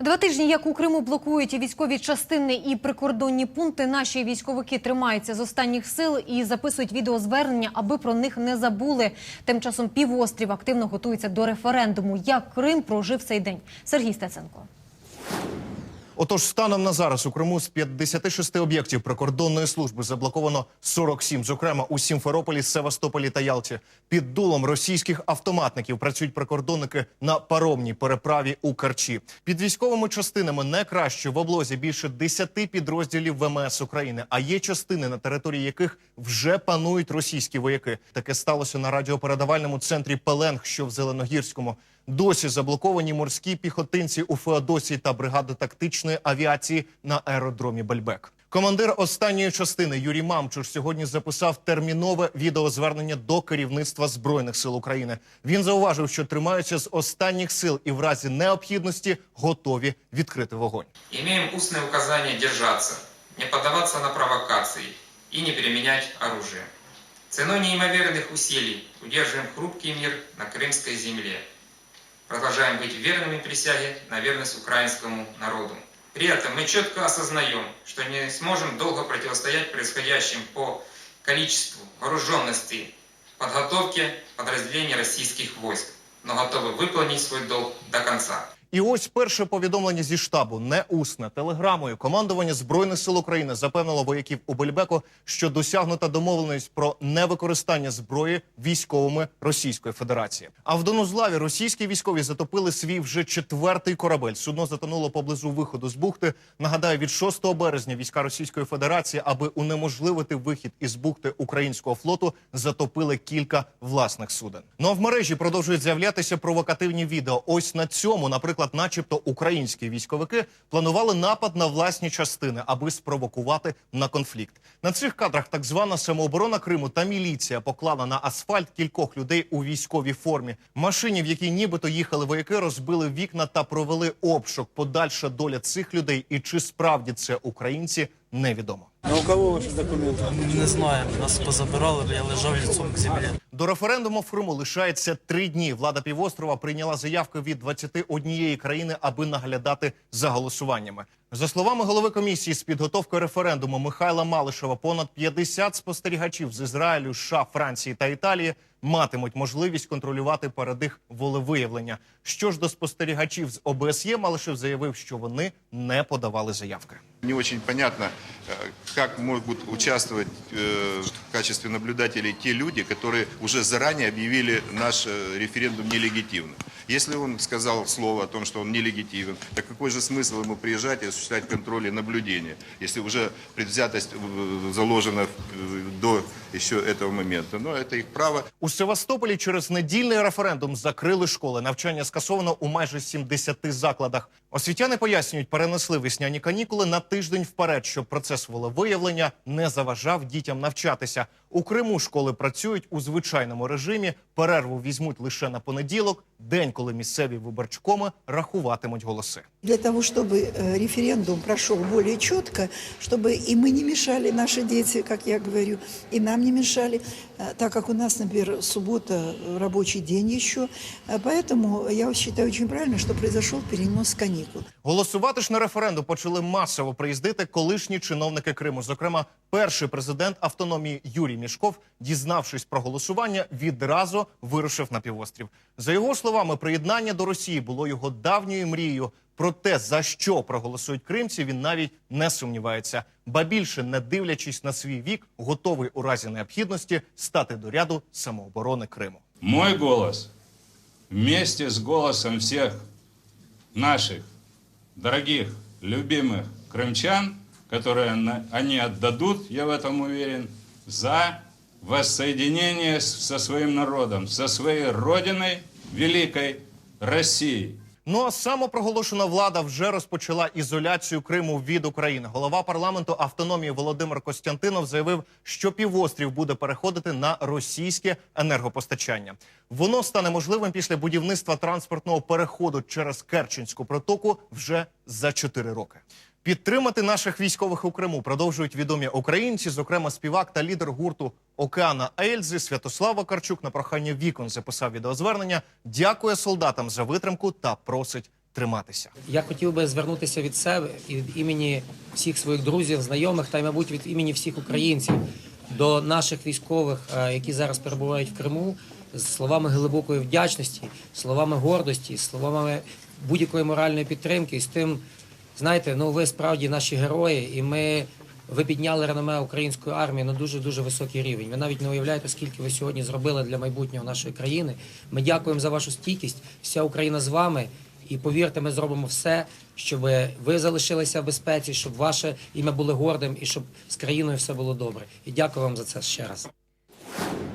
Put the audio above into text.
Два тижні, як у Криму блокують і військові частини і прикордонні пункти, наші військовики тримаються з останніх сил і записують відеозвернення, аби про них не забули. Тим часом півострів активно готується до референдуму. Як Крим прожив цей день? Сергій Стеценко. Отож, станом на зараз у Криму з 56 об'єктів прикордонної служби заблоковано 47, зокрема у Сімферополі, Севастополі та Ялті. Під дулом російських автоматників працюють прикордонники на паромній переправі у Карчі. Під військовими частинами не краще в облозі більше 10 підрозділів ВМС України, а є частини, на території яких вже панують російські вояки. Таке сталося на радіопередавальному центрі Пеленг, що в Зеленогірському. Досі заблоковані морські піхотинці у Феодосії та бригади тактичної авіації на аеродромі Бельбек. Командир останньої частини Юрій Мамчур сьогодні записав термінове відеозвернення до керівництва збройних сил України. Він зауважив, що тримаються з останніх сил і в разі необхідності готові відкрити вогонь. Имеем устное указание держаться, не поддаваться на провокации и не применять оружие. Ценой неимоверных усилий удерживаем хрупкий мир на крымской земле. Продолжаем быть верными присяге на верность украинскому народу. При этом мы четко осознаем, что не сможем долго противостоять происходящим по количеству вооруженности, подготовке подразделений российских войск, но готовы выполнить свой долг до конца. І ось перше повідомлення зі штабу не усне телеграмою. Командування збройних сил України запевнило вояків у Бельбеку, що досягнута домовленість про невикористання зброї військовими Російської Федерації. А в Донузлаві російські військові затопили свій вже четвертий корабель. Судно затонуло поблизу виходу з бухти. Нагадаю, від 6 березня війська Російської Федерації, аби унеможливити вихід із бухти українського флоту, затопили кілька власних суден. Ну а в мережі продовжують з'являтися провокативні відео. Ось на цьому, наприклад, начебто українські військовики планували напад на власні частини, аби спровокувати на конфлікт. На цих кадрах так звана самооборона Криму та міліція поклала на асфальт кількох людей у військовій формі. Машині, в якій нібито їхали вояки, розбили вікна та провели обшук. Подальша доля цих людей і чи справді це українці невідомо. А у кого ваші документи? Не знаю, нас позабирали, я лежав лицом к землі. До референдуму в Криму лишається три дні. Влада півострова прийняла заявки від 21 країни, аби наглядати за голосуваннями. За словами голови комісії з підготовки референдуму Михайла Малишева, понад 50 спостерігачів з Ізраїлю, США, Франції та Італії матимуть можливість контролювати передих волевиявлення. Що ж до спостерігачів з ОБСЄ, Малишев заявив, що вони не подавали заявки. Не очень понятно, э, как могут участвовать э, в качестве наблюдателей те люди, которые уже заранее объявили наш э, референдум нелегитимным. Если он сказал слово о том, что он нелегитимен, так какой же смысл ему приезжать и осуществлять контроль и наблюдение, если уже предвзятость э, заложена э, до еще этого момента? Но это их право. У Севастополі через недільний референдум закрили школи. Навчання скасовано у майже 70 закладах. Освітяни пояснюють, перенесли весняні канікули на тиждень вперед, щоб процес волевиявлення не заважав дітям навчатися. У Криму школи працюють у звичайному режимі. Перерву візьмуть лише на понеділок, день, коли місцеві виборчкоми рахуватимуть голоси. Для того, чтобы э, референдум прошел более четко, чтобы и мы не мешали, наши дети, как я говорю, и нам не мешали, э, так как у нас, например, суббота, э, рабочий день еще. Э, Поэтому я считаю очень правильно, что произошел перенос каникул. Голосувати ж на референдум почали масово приїздити колишні чиновники Криму. Зокрема, перший президент автономії Юрій Мішков, дізнавшись про голосування, відразу вирушив на півострів. За його словами, приєднання до Росії було його давньою мрією. Про те, за що проголосують кримці, він навіть не сумнівається. Ба більше, не дивлячись на свій вік, готовий у разі необхідності стати до ряду самооборони Криму. Мой голос вместе с голосом всех наших дорогих, любимых крымчан, которые на- они отдадут, я в этом уверен, за воссоединение с- со своим народом, со своей родиной, великой Россией. Ну а самопроголошена влада вже розпочала ізоляцію Криму від України. Голова парламенту автономії Володимир Костянтинов заявив, що півострів буде переходити на російське енергопостачання. Воно стане можливим після будівництва транспортного переходу через Керченську протоку вже за 4 роки. Підтримати наших військових у Криму продовжують відомі українці, зокрема співак та лідер гурту Океана Ельзи Святослав Вакарчук на прохання вікон записав відеозвернення. Дякує солдатам за витримку та просить триматися. Я хотів би звернутися від себе і від імені всіх своїх друзів, знайомих та й, мабуть, від імені всіх українців до наших військових, е, які зараз перебувають в Криму, з словами глибокої вдячності, словами гордості, словами будь-якої моральної підтримки. З тим, знаєте, ну ви справді наші герої, і ми. Ви підняли реноме української армії на дуже дуже високий рівень. Ви навіть не уявляєте, скільки ви сьогодні зробили для майбутнього нашої країни. Ми дякуємо за вашу стійкість. Вся Україна з вами. І повірте, ми зробимо все, щоб ви залишилися в безпеці, щоб ваше ім'я було гордим і щоб з країною все було добре. І дякую вам за це ще раз.